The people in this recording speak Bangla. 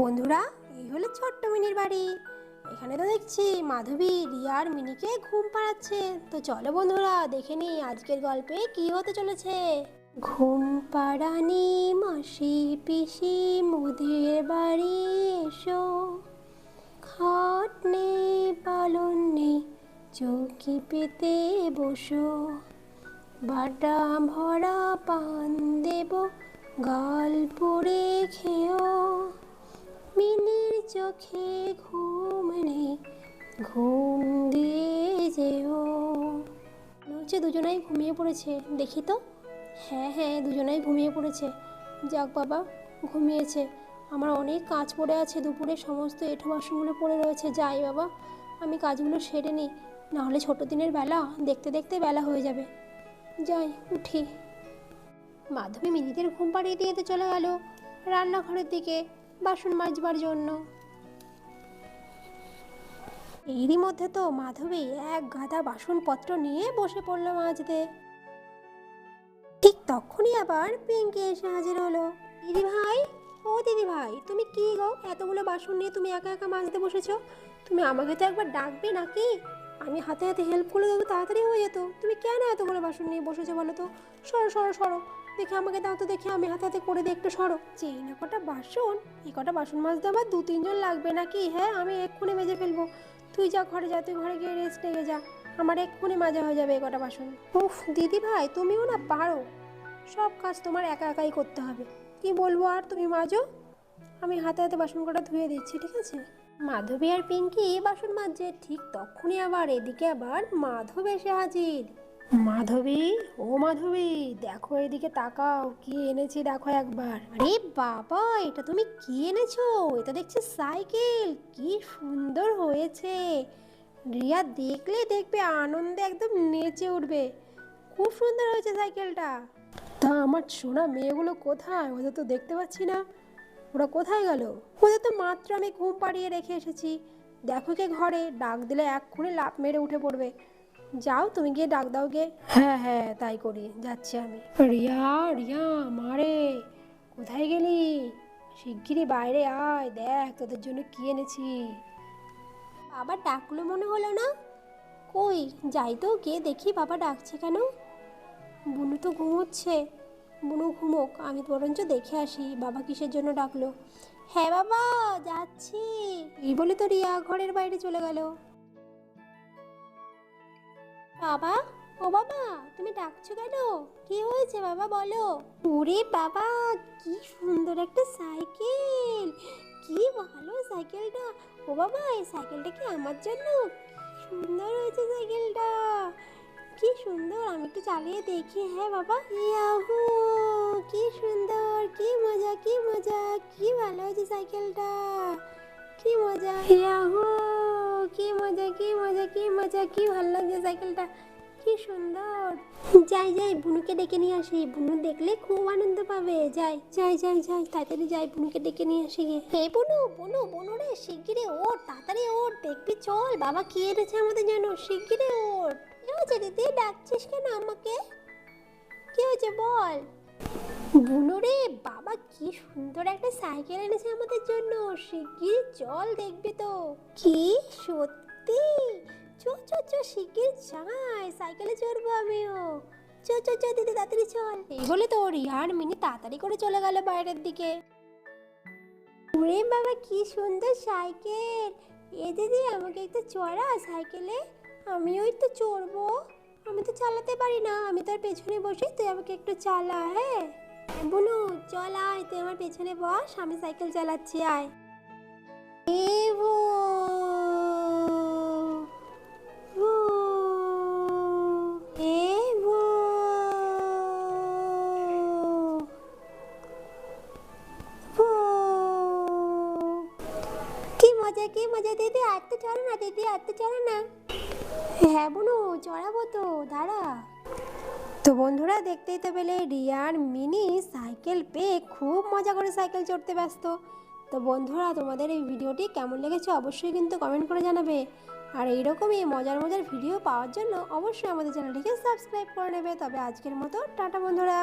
বন্ধুরা, এই হলো ছোট্ট মিনির বাড়ি। এখানে তো দেখছি মাধবী রিয়ার মিনিকে ঘুম পাড়াচ্ছে। তো চলো বন্ধুরা, দেখে নি আজকের গল্পে কি হতে চলেছে। ঘুম পাড়ানি মাসি পিসি, মুদের বাড়ি এসো। খাট নেই, পালন নেই, চৌকি পেতে বসো। বাটা ভরা পান দেব, গাল পরে খেও মিনির চোখে ঘুম নেই, ঘুম দিয়ে যেও। হচ্ছে দুজনাই ঘুমিয়ে পড়েছে, দেখি তো। হ্যাঁ হ্যাঁ দুজনাই ঘুমিয়ে পড়েছে। যাক বাবা, ঘুমিয়েছে। আমার অনেক কাজ পড়ে আছে দুপুরে, সমস্ত এঁঠো বাসনগুলো পড়ে রয়েছে। যাই বাবা, আমি কাজগুলো সেরে নিই। নাহলে ছোটো দিনের বেলা, দেখতে দেখতে বেলা হয়ে যাবে। যাই, উঠি। মাধবী মিনিদের ঘুম পাড়িয়ে দিয়ে চলে গেল রান্নাঘরের দিকে, বাসন মাজবার জন্য। এরই মধ্যে তো মাধবী এক গাদা বাসনপত্র নিয়ে বসে পড়ল মাজতে। ঠিক তখনই আবার পিঙ্কি এসে হাজির হলো। দিদি ভাই, ও দিদি ভাই, তুমি কি গো? এতগুলো বাসন নিয়ে তুমি একা একা মাজতে বসেছো? তুমি আমাকে তো একবার ডাকবে নাকি? আমি হাতে হাতে হেল্প করে দেবো তাড়াতাড়ি হয়ে যেত। তুমি কেন এতগুলো বাসন নিয়ে বসেছো বলো তো? সরো সরো সরো। দেখে আমাকে দাও তো দেখে, আমি হাতে হাতে করে দিই একটু সরো। যেই না কটা বাসন এই কটা বাসন মাজতে আমার দু তিনজন লাগবে নাকি? হ্যাঁ আমি এক্ষুনি মেজে ফেলব। তুই যা ঘরে যা তুই ঘরে গিয়ে রেস্ট নিয়ে যা। আমার এক্ষুনি মাজা হয়ে যাবে এ কটা বাসন। উফ দিদি ভাই তুমিও না পারো। সব কাজ তোমার একা একাই করতে হবে। কি বলব আর তুমি মাজো? আমি হাতে হাতে বাসন কটা ধুয়ে দিচ্ছি ঠিক আছে? মাধবী আর পিঙ্কি বাসন মাজছে ঠিক তখনই আবার এদিকে আবার মাধব এসে হাজির। মাধবী, ও মাধবী, দেখো এদিকে তাকাও, কি এনেছি দেখো একবার। আরে বাবা, এটা তুমি কি এনেছো? এটা দেখছি সাইকেল, কি সুন্দর হয়েছে। রিয়া দেখলে দেখবে, আনন্দে একদম নেচে উঠবে। খুব সুন্দর হয়েছে সাইকেলটা। তা আমার সোনা মেয়েগুলো কোথায়? ওদের তো দেখতে পাচ্ছি না। ওরা কোথায় গেল? ওদের তো মাত্র আমি ঘুম পাড়িয়ে রেখে এসেছি। দেখো কে ঘরে, ডাক দিলে এক্ষুনি লাফ মেরে উঠে পড়বে। যাও তুমি গিয়ে ডাক দাও গে হ্যাঁ হ্যাঁ। তাই করি যাচ্ছি আমি। রিয়া রিয়া মারে কোথায় গেলি? শিগগিরই বাইরে আয় দেখ তোদের জন্য কি এনেছি। বাবা ডাকলো মনে হলো না? কই যাই তো গিয়ে দেখি বাবা ডাকছে কেন। বুনু তো ঘুমোচ্ছে। বুনু ঘুমোক আমি বরঞ্চ দেখে আসি বাবা কিসের জন্য ডাকলো। হ্যাঁ বাবা যাচ্ছি। এই বলে তো রিয়া ঘরের বাইরে চলে গেল। বাবা, ও বাবা, তুমি ডাকছো কেন? কি হয়েছে বাবা, বলো। ওরে বাবা, কি সুন্দর একটা সাইকেল। কি ভালো সাইকেলটা। ও বাবা, এই সাইকেলটা কি আমার জন্য? সুন্দর হয়েছে সাইকেলটা। কি সুন্দর, আমি একটু চালিয়ে দেখি। হ্যাঁ বাবা। ইয়াহু, কি সুন্দর, কি মজা কি মজা, কি ভালো হয়েছে সাইকেলটা। কি মজা। ইয়াহু। কি মজা কি মজা কি মজা, কি ভালো লাগছে সাইকেলটা। কি সুন্দর। যাই যাই, বুনুকে ডেকে নিয়ে আসি। বুনু দেখলে খুব আনন্দ পাবে। যাই যাই যাই যাই, তাড়াতাড়ি যাই বুনুকে ডেকে নিয়ে আসি। গিয়ে হে বুনু বুনু বুনু রে শিগগিরি ওঠ, তাড়াতাড়ি ওঠ, দেখবি, চল। বাবা কি এনেছে আমাদের জন্য? শিগগিরি ওঠ। কি হয়েছে দিদি? ডাকছিস কেন আমাকে? কি হয়েছে বল? বুনু রে কি সুন্দর একটা সাইকেল এনেছে আমাদের জন্য। শিগগির চল দেখবি তো। কি? সত্যি? চো চো চো শিগগির যাই। সাইকেলে চড়বো আমিও। চো চো চো দিদি তাড়াতাড়ি চল। এই বলে তো রিহার মিনি তাড়াতাড়ি করে চলে গেল বাইরের দিকে। ওরে বাবা কি সুন্দর সাইকেল। এ দিদি আমাকে একটু চড়া সাইকেলে। আমিও একটু চড়বো। আমি তো চালাতে পারি না। আমি তোর পেছনে বসে তুই আমাকে একটু চালা হ্যাঁ? বুনু, চল আয়, তুই আমার পেছনে বস, আমি সাইকেল চালাচ্ছি, আয়। এ মজা, কি মজা, দিদি আটতে চলো না, দিদি আটতে চলো না। হ্যাঁ বুনু, চড়াবো তো, দাঁড়া। তো বন্ধুরা দেখতেই তো পেলে রিয়ার মিনি সাইকেল পেয়ে খুব মজা করে সাইকেল চড়তে ব্যস্ত। তো বন্ধুরা, তোমাদের এই ভিডিওটি কেমন লেগেছে অবশ্যই কিন্তু কমেন্ট করে জানাবে। আর এইরকমই মজার মজার ভিডিও পাওয়ার জন্য অবশ্যই আমাদের চ্যানেলটিকে সাবস্ক্রাইব করে নেবে। তবে আজকের মতো, টাটা বন্ধুরা।